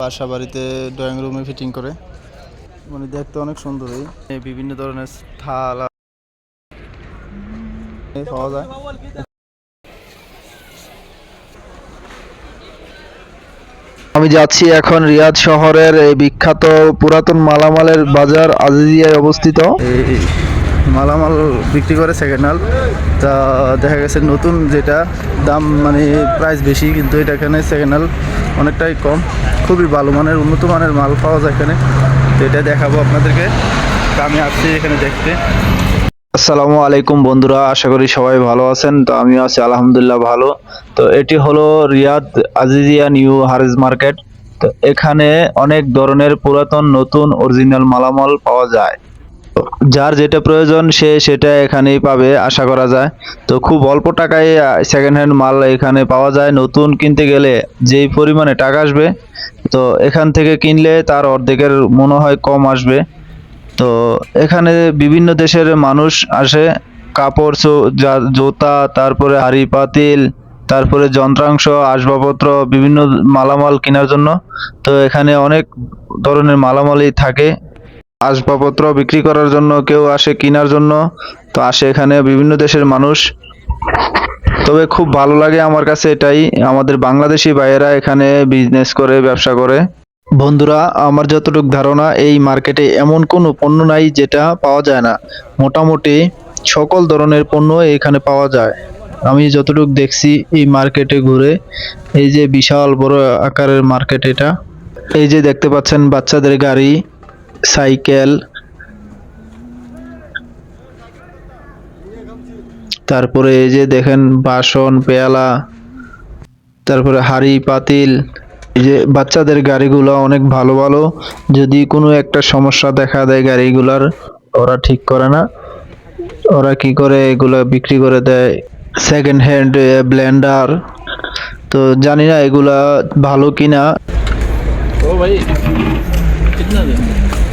বাসা বাড়িতে ড্রয়িং রুমে ফিটিং করে। মানে দেখতে অনেক সুন্দর এই। এই বিভিন্ন ধরনের থাল। পাওয়া যায়। আমি যাচ্ছি এখন রিয়াদ শহরের এই বিখ্যাত পুরাতন মালামালের বাজার আজিজিয়ায় অবস্থিত। মালামাল বিক্রি করে সেকেন্ড হ্যান্ড তা দেখা গেছে নতুন যেটা, দাম মানে প্রাইস বেশি, কিন্তু এটা এখানে সেকেন্ড হ্যান্ড অনেকটাই কম। খুবই ভালো মানের, উন্নত মানের মাল পাওয়া যায় এখানে। তো এটা দেখাবো আপনাদেরকে। তা আমি আসছি এখানে দেখতে। আসসালামু আলাইকুম বন্ধুরা, আশা করি সবাই ভালো আছেন। তো আমি আছি, আলহামদুলিল্লাহ ভালো। তো এটি হলো Riyadh Aziziya new Haraj market. তো এখানে অনেক ধরনের পুরাতন, নতুন অরিজিনাল মালামাল পাওয়া যায়। যার যেটা প্রয়োজন সে সেটা এখানেই পাবে, আশা করা যায়। তো খুব অল্প টাকায় সেকেন্ড হ্যান্ড মাল এখানে পাওয়া যায়। নতুন কিনতে গেলে যেই পরিমাণে টাকা আসবে, তো এখান থেকে কিনলে তার অর্ধেকের মনে হয় কম আসবে। তো এখানে বিভিন্ন দেশের মানুষ আসে, কাপড় জুতা, তারপরে হাড়ি, পাতিল, তারপরে যন্ত্রাংশ, আসবাবপত্র, বিভিন্ন মালামাল কেনার জন্য। তো এখানে অনেক ধরনের মালামালই থাকে। আসবাবপত্র বিক্রি করার জন্য কেউ আসে কেনার জন্য, তো আসে এখানে বিভিন্ন দেশের মানুষ। তবে খুব ভালো লাগে আমার কাছে এটাই, আমাদের বাংলাদেশি ভাইয়েরা এখানে বিজনেস করে, ব্যবসা করে। বন্ধুরা, আমার যতটুকু ধারণা, এই মার্কেটে এমন কোনো পণ্য নাই যেটা পাওয়া যায় না। মোটামুটি সকল ধরনের পণ্য এখানে পাওয়া যায়। আমি যতটুকু দেখছি এই মার্কেটে ঘুরে, এই যে বিশাল বড় আকারের মার্কেট এটা। এই যে দেখতে পাচ্ছেন বাচ্চাদের গাড়ি সাইকেল, তারপরে এই যে দেখেন বাসন, পেয়ালা, তারপরে হাড়ি, পাতিল, এই যে বাচ্চাদের গাড়িগুলো অনেক ভালো ভালো। যদি কোনো একটা সমস্যা দেখা দেয় গাড়িগুলার, ওরা ঠিক করে না। ওরা কি করে, এগুলো বিক্রি করে দেয়। সেকেন্ড হ্যান্ড ব্ল্যান্ডার তো জানি না এগুলা ভালো কিনা। ও ভাই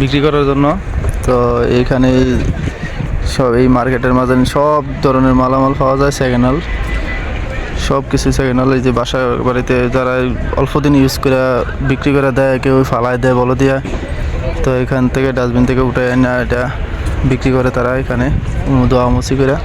বিক্রি করার জন্য। তো এখানে সব এই মার্কেটের মাঝে সব ধরনের মালামাল পাওয়া যায় সেকেন্ড হ্যান্ড সব কিছু সেকেন্ড হ্যান্ড এই যে বাসা বাড়িতে যারা অল্প দিন ইউজ করে বিক্রি করে দেয়, কেউ ফালায় দেয়, বলো দিয়া। তো এখান থেকে ডাস্টবিন থেকে উঠে না এটা বিক্রি করে তারা এখানে দোয়া মুসি করে।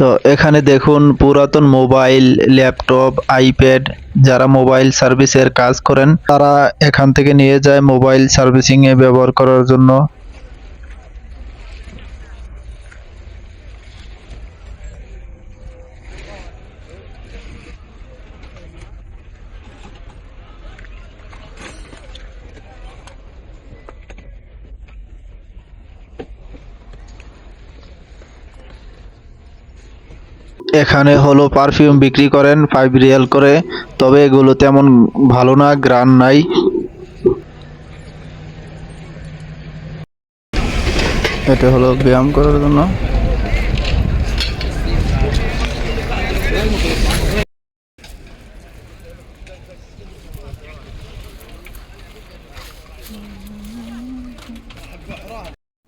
তো এখানে দেখুন পুরাতন মোবাইল, ল্যাপটপ, আইপ্যাড যারা মোবাইল সার্ভিসের কাজ করেন, তারা এখান থেকে নিয়ে যায় মোবাইল সার্ভিসিংয়ে ব্যবহার করার জন্য। এখানে হলো পারফিউম বিক্রি করেন ফাইভ রিয়াল করে, তবে এগুলো তেমন ভালো না, গ্রান নাই। এটা হলো ব্যায়াম করার জন্য।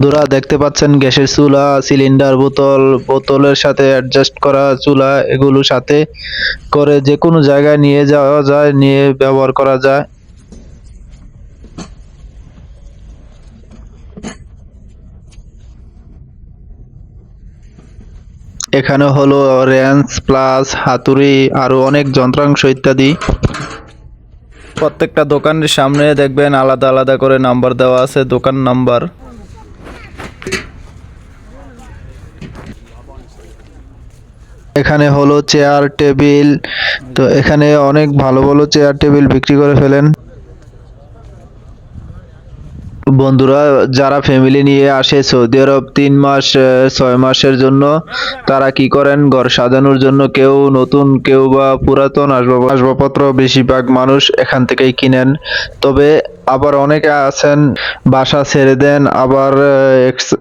বন্ধুরা, দেখতে পাচ্ছেন গ্যাসের চুলা, সিলিন্ডার বোতল, বোতলের সাথে অ্যাডজাস্ট করা চুলা, এগুলো সাথে করে যে কোনো জায়গায় নিয়ে যাওয়া যায়, নিয়ে ব্যবহার করা যায়। এখানে হলো রেঞ্চ, প্লাস, হাতুড়ি, আরও অনেক যন্ত্রাংশ ইত্যাদি। প্রত্যেকটা দোকানের সামনে দেখবেন আলাদা আলাদা করে নাম্বার দেওয়া আছে, দোকান নাম্বার। এখানে হলো চেয়ার টেবিল তো এখানে অনেক ভালো ভালো চেয়ার টেবিল বিক্রি করে ফেলেন। বন্ধুরা, যারা ফ্যামিলি নিয়ে আসে সৌদি আরব তিন মাস ছয় মাসের জন্য, তারা কি করেন? ঘর সাজানোর জন্য কেউ নতুন, কেউ বা পুরাতন আসবাব আসবাবপত্র, বেশিরভাগ মানুষ এখান থেকেই কিনেন। তবে আবার অনেকে আছেন, বাসা ছেড়ে দেন, আবার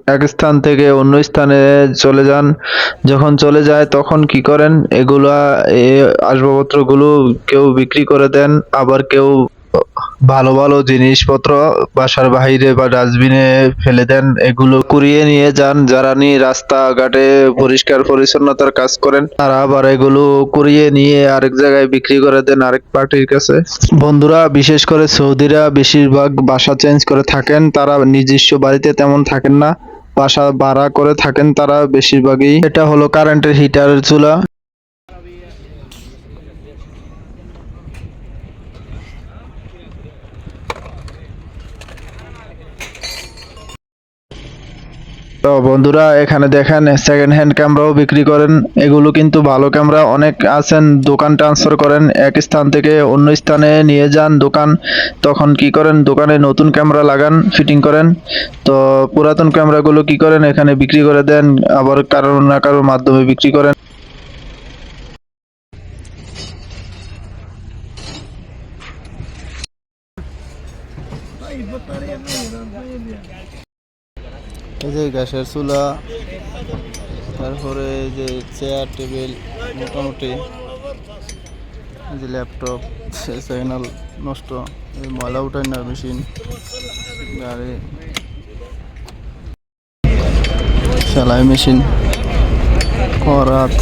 এক- স্থান থেকে অন্য স্থানে চলে যান। যখন চলে যায়, তখন কি করেন? এগুলা আসবাবপত্রগুলো কেউ বিক্রি করে দেন, আবার কেউ ভালো ভালো জিনিসপত্র বাসার বাহিরে বা ডাস্টবিনে ফেলে দেন, এগুলো কুড়িয়ে নিয়ে যান। যারা নিয়ে রাস্তাঘাটে পরিষ্কার পরিচ্ছন্নতার কাজ করেন, তারা আবার এগুলো কুড়িয়ে নিয়ে আরেক জায়গায় বিক্রি করে দেন আরেক পার্টির কাছে। বন্ধুরা, বিশেষ করে সৌদিরা বেশিরভাগ বাসা চেঞ্জ করে থাকেন। তারা নিজস্ব বাড়িতে তেমন থাকেন না। বাসা ভাড়া করে থাকেন তারা বেশিরভাগই। এটা হলো কারেন্টের হিটারের চুলা। তো বন্ধুরা, এখানে দেখেন সেকেন্ড হ্যান্ড ক্যামেরাও বিক্রি করেন। এগুলো কিন্তু ভালো ক্যামেরা অনেক আছেন, দোকান ট্রান্সফার করেন। এক স্থান থেকে অন্য স্থানে নিয়ে যান দোকান। তখন কি করেন? দোকানে নতুন ক্যামেরা লাগান ফিটিং করেন। তো পুরাতন ক্যামেরাগুলো কি করেন? এখানে বিক্রি করে দেন, আবার কারোর না কারোর মাধ্যমে বিক্রি করেন। এই যে গ্যাসের চুলা, তারপরে এই যে চেয়ার টেবিল মোটামুটি এই যে ল্যাপটপ সিগন্যাল নষ্ট ময়লা না মেশিন গাড়ি, সেলাই মেশিন করাত,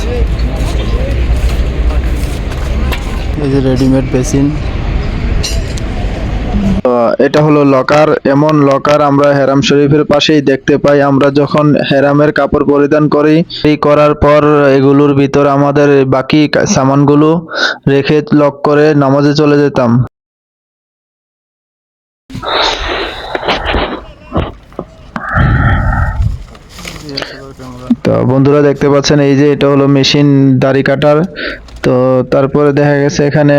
এই যে রেডিমেড বেসিন এটা হলো লকার এমন লকার আমরা হেরাম শরীফের পাশেই দেখতে পাই। আমরা যখন হেরামের কাপড় পরিধান করি, এই করার পর এগুলোর ভিতর আমাদের বাকি সামানগুলো রেখে লক করে নামাজে চলে যেতাম। তো বন্ধুরা দেখতে পাচ্ছেন, এই যে এটা হলো মেশিন দাড়ি কাটার। তো তারপরে দেখা গেছে এখানে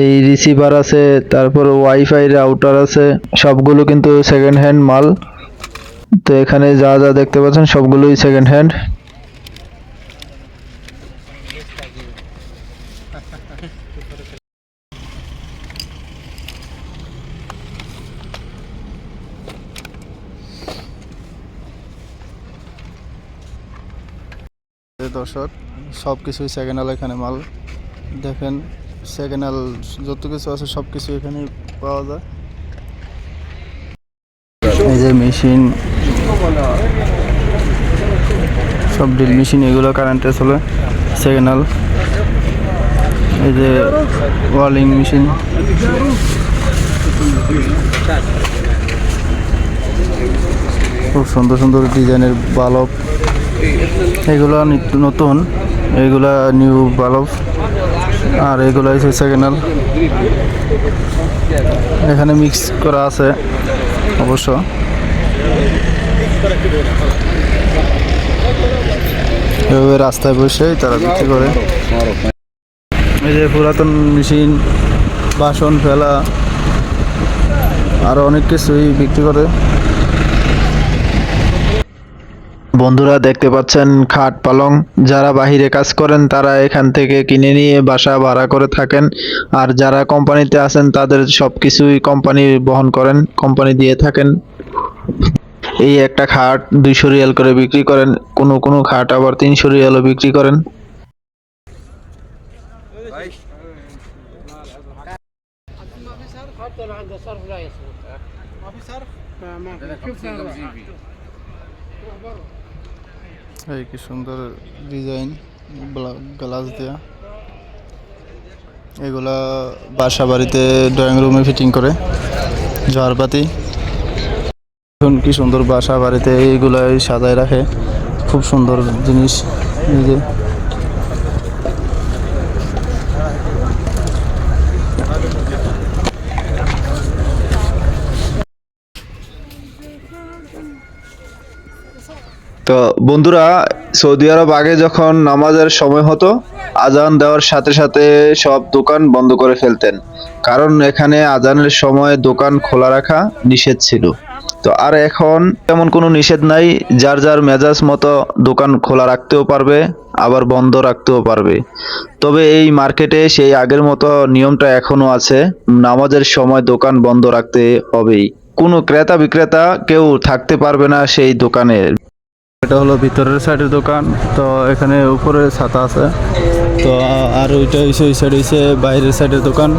এই রিসিভার আছে, তারপর ওয়াইফাই রাউটার আছে, সবগুলো কিন্তু সেকেন্ড হ্যান্ড মাল। তো এখানে যা যা দেখতে পাচ্ছেন সবগুলোই সেকেন্ড হ্যান্ড দর্শক সব কিছুই সেকেন্ড এখানে মাল। দেখেন সেকেন্ড হ্যান্ড যত কিছু আছে সব কিছু এখানে পাওয়া যায়। এই যে মেশিন সব ড্রিল মেশিন এগুলো কারেন্টে চলে সেকেন্ড এই যে ওয়ালিং মেশিন খুব সুন্দর সুন্দর ডিজাইনের বালব। এগুলো নিত্য নতুন, এগুলা নিউ বালব আর এগুলো হচ্ছে সেকেন্ড হ্যান্ড এখানে মিক্স করা আছে, অবশ্য। এভাবে রাস্তায় বসে তারা বিক্রি করে। এই যে পুরাতন মেশিন বাসন, ফেলা, আরও অনেক কিছুই বিক্রি করে। বন্ধুরা দেখতে পাচ্ছেন খাট পালং। যারা বাহিরে কাজ করেন তারা এখান থেকে কিনে নিয়ে বাসা ভাড়া করে থাকেন। আর যারা কোম্পানিতে আছেন তাদের সব কিছুই কোম্পানি বহন করেন কোম্পানি দিয়ে থাকেন। এই একটা খাট দুইশো রিয়াল করে বিক্রি করেন কোনো কোনো খাট আবার তিনশো রিয়ালও বিক্রি করেন। এই কি সুন্দর ডিজাইন গ্লাস দেয়া। এগুলা বাসা বাড়িতে ড্রয়িং রুমে ফিটিং করে ঝাড়বাতি এখন কি সুন্দর বাসা বাড়িতে এইগুলাই সাজায় রাখে, খুব সুন্দর জিনিস। যে বন্ধুরা, সৌদি আরব আগে যখন নামাজের সময় হতো, আজান দেওয়ার সাথে সাথে সব দোকান বন্ধ করে ফেলতেন। কারণ এখানে আজানের সময় দোকান খোলা রাখা নিষেধ ছিল। তো আর এখন তেমন কোনো নিষেধ নাই, যার যার মেজাজ মতো দোকান খোলা রাখতেও পারবে, আবার বন্ধ রাখতেও পারবে। তবে এই মার্কেটে সেই আগের মতো নিয়মটা এখনও আছে, নামাজের সময় দোকান বন্ধ রাখতে হবেই। কোনো ক্রেতা বিক্রেতা কেউ থাকতে পারবে না সেই দোকানে এটা হলো ভিতরের সাইডের দোকান। তো এখানে উপরে ছাতা আছে। তো আর ওইটা হইছে, ওই সাইড হইছে বাইরের সাইডের দোকান।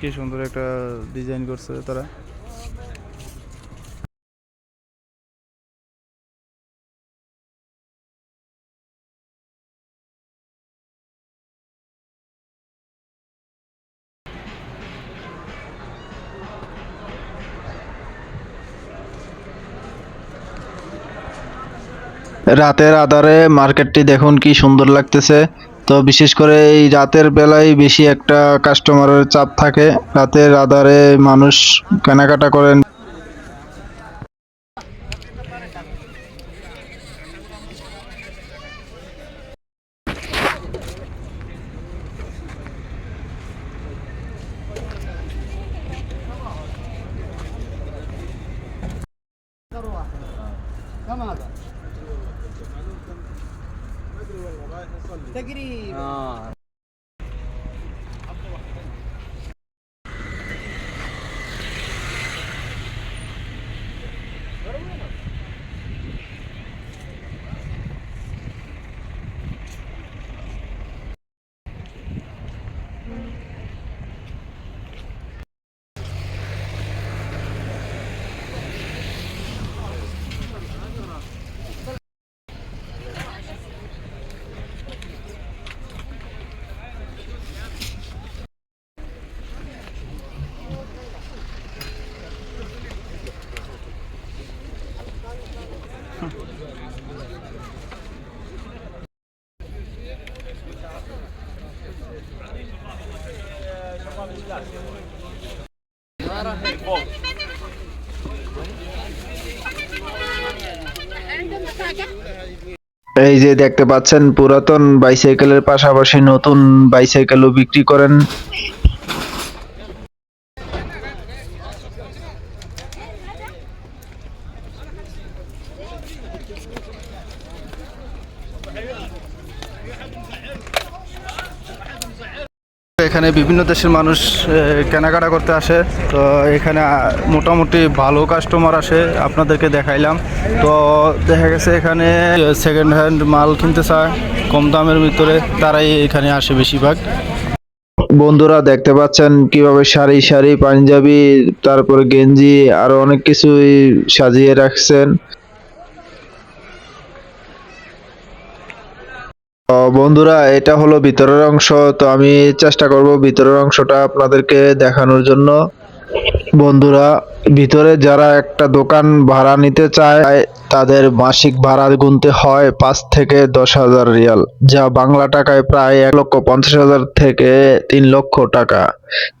কি সুন্দর একটা ডিজাইন করছে তারা। রাতের আধারে মার্কেটটি দেখুন কি সুন্দর লাগতেছে। তো বিশেষ করে এই রাতের বেলায় বেশি একটা কাস্টমারের চাপ থাকে। রাতের আধারে মানুষ কেনাকাটা করেন। تقريبا. آه. এই যে দেখতে পাচ্ছেন পুরাতন বাইসাইকেলের পাশাপাশি নতুন বাইসাইকেলও বিক্রি করেন। এখানে বিভিন্ন দেশের মানুষ কেনাকাটা করতে আসে। তো এখানে মোটামুটি ভালো কাস্টমার আসে, আপনাদেরকে দেখাইলাম। তো দেখা গেছে এখানে সেকেন্ড হ্যান্ড মাল কিনতে চায়, কম দামের ভিতরে তারাই এখানে আসে বেশিরভাগ। বন্ধুরা, দেখতে পাচ্ছেন কীভাবে শাড়ি শাড়ি, পাঞ্জাবি, তারপর গেঞ্জি, আরও অনেক কিছুই সাজিয়ে রাখছেন। বন্ধুরা, এটা হলো ভিতরের অংশ। তো আমি চেষ্টা করব ভিতরের অংশটা আপনাদেরকে দেখানোর জন্য। বন্ধুরা, ভিতরে যারা একটা দোকান ভাড়া নিতে চায়, তাদের মাসিক ভাড়া গুনতে হয় পাঁচ থেকে দশ হাজার রিয়াল, যা বাংলা টাকায় প্রায় এক লক্ষ পঞ্চাশ হাজার থেকে তিন লক্ষ টাকা।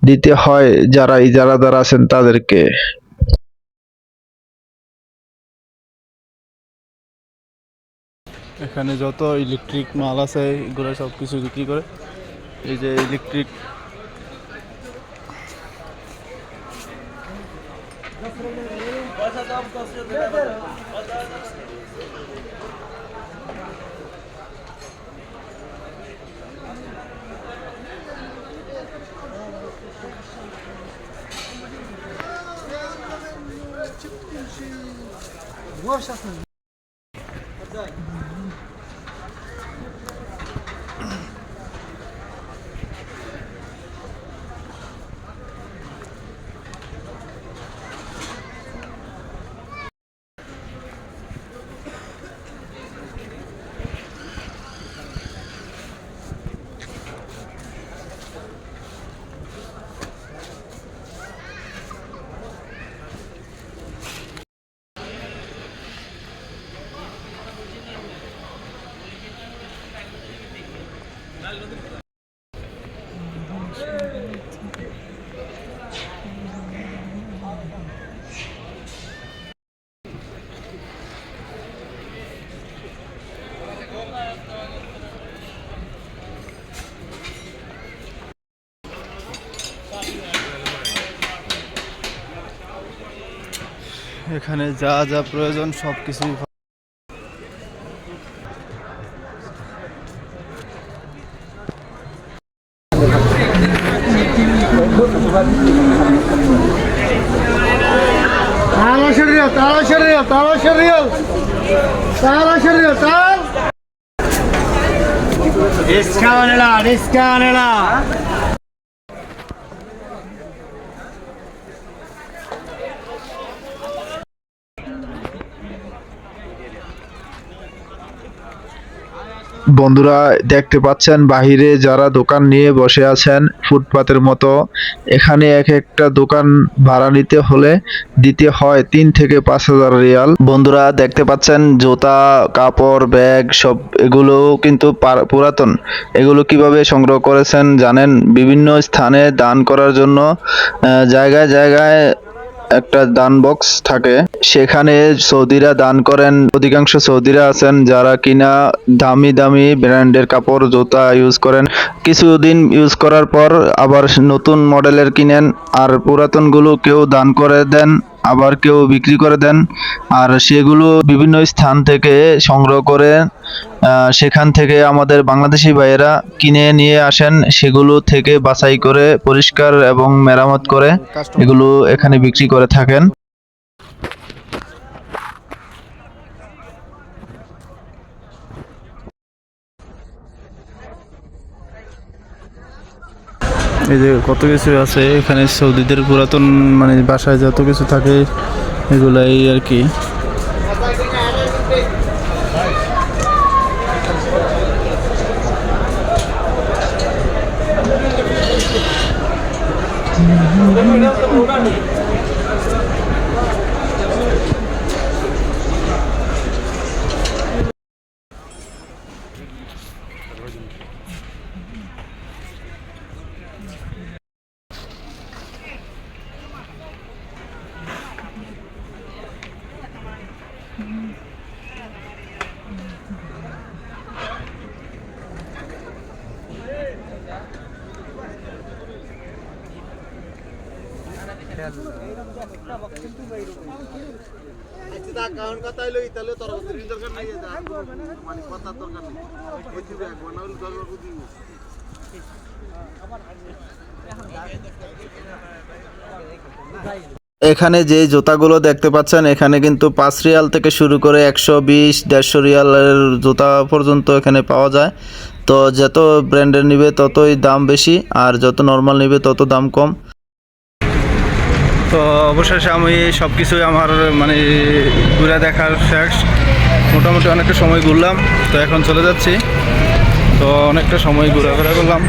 দিতে হয় যারা ইজারাদার আছেন তাদেরকে। এখানে যত ইলেকট্রিক মাল আছে, এগুলো সব কিছু বিক্রি করে। এই যে ইলেকট্রিক Вот сейчас এখানে যা যা প্রয়োজন সব কিছুই আনিস খান এরা বন্ধুরা দেখতে পাচ্ছেন, বাহিরে যারা দোকান নিয়ে বসে আছেন ফুটপাতের মতো, এখানে এক একটা দোকান ভাড়া নিতে হলে দিতে হয় তিন থেকে পাঁচ হাজার রিয়াল। বন্ধুরা দেখতে পাচ্ছেন, জুতা, কাপড়, ব্যাগ সব এগুলো কিন্তু পার- পুরাতন। এগুলো কীভাবে সংগ্রহ করেছেন জানেন? বিভিন্ন স্থানে দান করার জন্য জায়গায় জায়গায় একটা দান বক্স থাকে। সেখানে সৌদিরা দান করেন। অধিকাংশ সৌদিরা আছেন যারা কিনা দামি দামি ব্র্যান্ডের কাপড়, জুতা ইউজ করেন। কিছুদিন ইউজ করার পর আবার নতুন মডেলের কিনেন। আর পুরাতনগুলো কেউ দান করে দেন। আবার কেউ বিক্রি করে দেন। আর সেগুলো বিভিন্ন স্থান থেকে সংগ্রহ করে সেখান থেকে আমাদের বাংলাদেশি ভাইয়েরা কিনে নিয়ে আসেন। সেগুলো থেকে বাছাই করে পরিষ্কার এবং মেরামত করে এগুলো এখানে বিক্রি করে থাকেন। এই যে কত কিছু আছে, এখানে সৌদিদের পুরাতন মানে বাসায় যত কিছু থাকে, এগুলাই আর কি। এখানে যে জুতাগুলো দেখতে পাচ্ছেন, এখানে কিন্তু পাঁচ রিয়াল থেকে শুরু করে একশো বিশ, দেড়শো রিয়ালের জুতা পর্যন্ত এখানে পাওয়া যায়। তো যত ব্র্যান্ডের নিবে ততই দাম বেশি, আর যত নর্মাল নিবে তত দাম কম। তো অবশেষে আমি সব কিছুই আমার মানে ঘুরে দেখার শেষ। মোটামুটি অনেকটা সময় ঘুরলাম, তো এখন চলে যাচ্ছি। তো অনেকটা সময় ঘোরাফেরা করলাম।